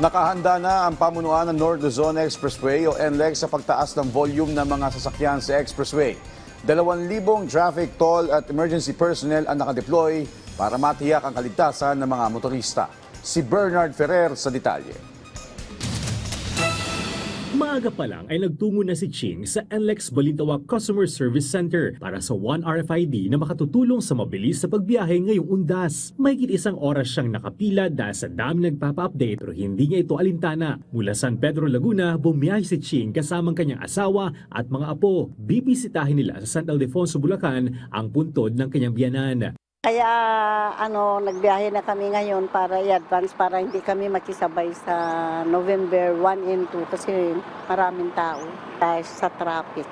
Nakahanda na ang pamunuan ng North Luzon Expressway o NLEX sa pagtaas ng volume ng mga sasakyan sa expressway. Dalawang libong traffic toll at emergency personnel ang nakadeploy para matiyak ang kaligtasan ng mga motorista. Si Bernard Ferrer sa detalye. Maaga pa lang ay nagtungo na si Ching sa NLEX Balintawak Customer Service Center para sa One RFID na makatutulong sa mabilis sa pagbiyahe ngayong undas. May isang oras siyang nakapila dahil sa dami nagpapa-update pero hindi niya ito alintana. Mula San Pedro, Laguna, bumiyahe si Ching kasamang kanyang asawa at mga apo. Bibisitahin nila sa San Ildefonso, Bulacan ang puntod ng kanyang biyanan. Kaya ano, nagbiyahe na kami ngayon para i-advance para hindi kami makisabay sa November 1 and 2 kasi maraming tao dahil sa traffic.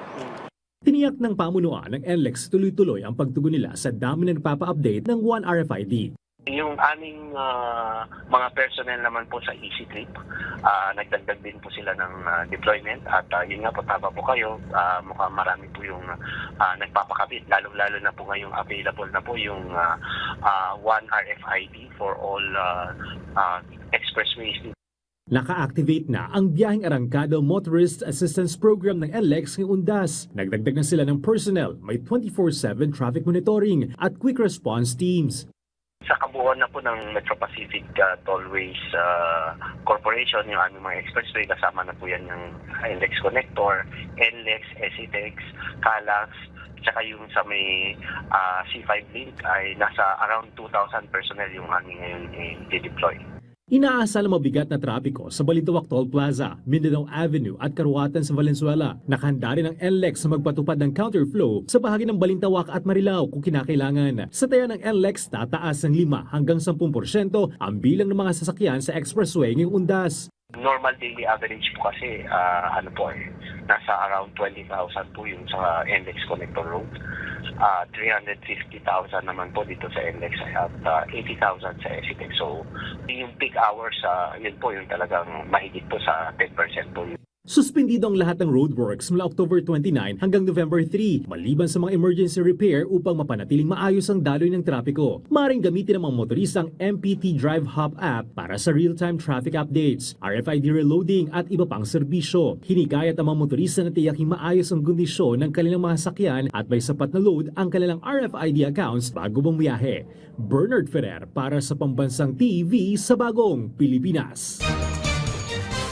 Tiniyak ng pamunuan ng NLEX tuloy-tuloy ang pagtugon nila sa dami na nagpapa-update ng One RFID. Yung aming ah, mga personnel naman po sa Easy Trip, ah, nagdagdag din po sila ng ah, deployment at ah, yun nga po, tama po kayo, ah, mukhang marami po yung ah, nagpapakabit, lalong-lalo na po ngayong available na po yung ah, ah, One RFID for all ah, ah, expressways Naka-activate na ang biyaheng arangkada Motorist Assistance Program ng NLEX ngayong undas. Nagdagdag na sila ng personnel, may 24-7 traffic monitoring at quick response teams. Sa kabuuan na po ng Metro Pacific uh, Tollways uh, Corporation, yung aming mga expressway, kasama na po yan yung NLEX Connector, NLEX, SETEX, CALAX, tsaka yung sa may uh, C5 link ay nasa around 2,000 personnel yung aming ngayon eh, deploy Inaasa na mabigat na trapiko sa Balintawak Toll Plaza, Mindanao Avenue at Karuatan sa Valenzuela. Nakahanda rin ang NLEX na magpatupad ng counterflow sa bahagi ng Balintawak at Marilao kung kinakailangan. Sa taya ng NLEX, tataas ng 5 hanggang 10% ang bilang ng mga sasakyan sa expressway ngayong undas. normal daily average po kasi ah, ano po eh, nasa around 20,000 po yung sa NLEX Connector Road. Ah, 350,000 naman po dito sa NLEX at ah, 80,000 sa SETEX. So, yung peak hours, ah, yun po yung talagang mahigit po sa 10% po yun. Suspendido ang lahat ng roadworks mula October 29 hanggang November 3, maliban sa mga emergency repair upang mapanatiling maayos ang daloy ng trapiko. Maring gamitin ng mga motorista ang MPT Drive Hub app para sa real-time traffic updates, RFID reloading at iba pang serbisyo. Hinikayat ang mga motorista na tiyaking maayos ang kondisyon ng kanilang mga sakyan at may sapat na load ang kanilang RFID accounts bago bumiyahe. Bernard Ferrer para sa Pambansang TV sa Bagong Pilipinas.